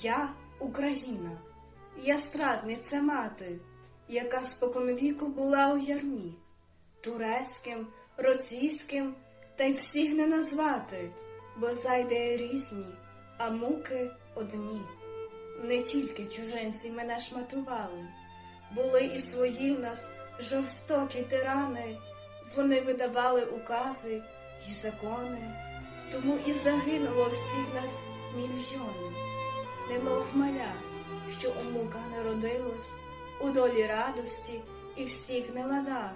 Я Україна, я страдниця мати, яка споконвіку була у ярмі, турецьким, російським, та й всіх не назвати, бо зайде різні, а муки одні. Не тільки чужинці мене шматували, були і свої в нас жорстокі тирани, вони видавали укази й закони, тому і загинуло всіх нас мільйони, немов маля, що у муках народилось, у долі радості і всіх неладах.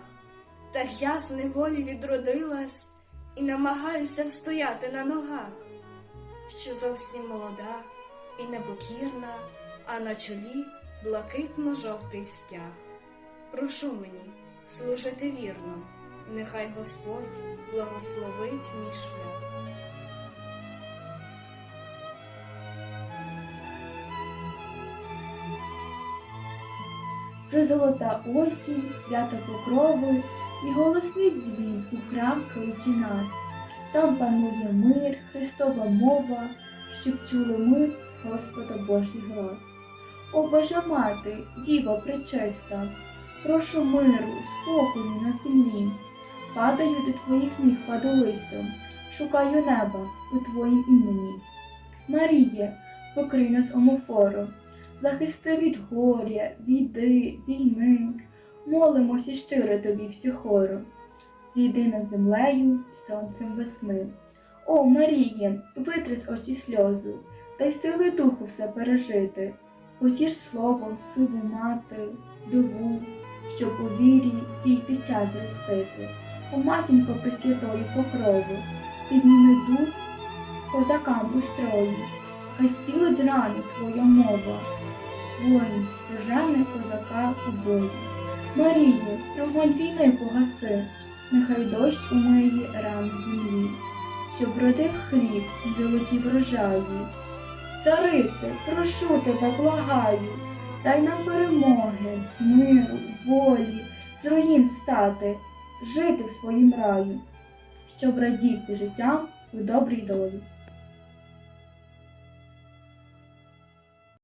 Так я з неволі відродилась і намагаюся встояти на ногах, що зовсім молода і непокірна, а на чолі блакитно-жовтий стяг. Прошу мені служити вірно, нехай Господь благословить мій шлях. Вже золота осінь, свято покрови і голосний дзвін у храм кличе нас. Там панує мир, Христова мова, щоб чули ми Господа Божий глас. О Божа мати, Діва пречиста, прошу миру, спокою на землі. Падаю до твоїх ніг падолистом, шукаю неба у твоїм імені. Маріє, покрий нас омофором, захисти від горя, біди, війни. Молимося щиро тобі всю хору. Зійди над землею сонцем весни. О, Маріє, витри очі сльозу, дай сили духу все пережити. Потіж словом сиву мати, дову, щоб у вірі тій дитя зростити. О, матінко Пресвятої покрову, підніми дух козакам у строї, хай стілить рани твоя мова, воїн, прожене козака у бою. Маріє, вогонь війни погаси, нехай дощ умиє рани землі, щоб родив хліб і золоті врожаї. Царице, прошу тебе, благаю, дай нам перемоги, миру, волі, з руїн встати, жити в своїм раю, щоб радіти життям у добрій долі.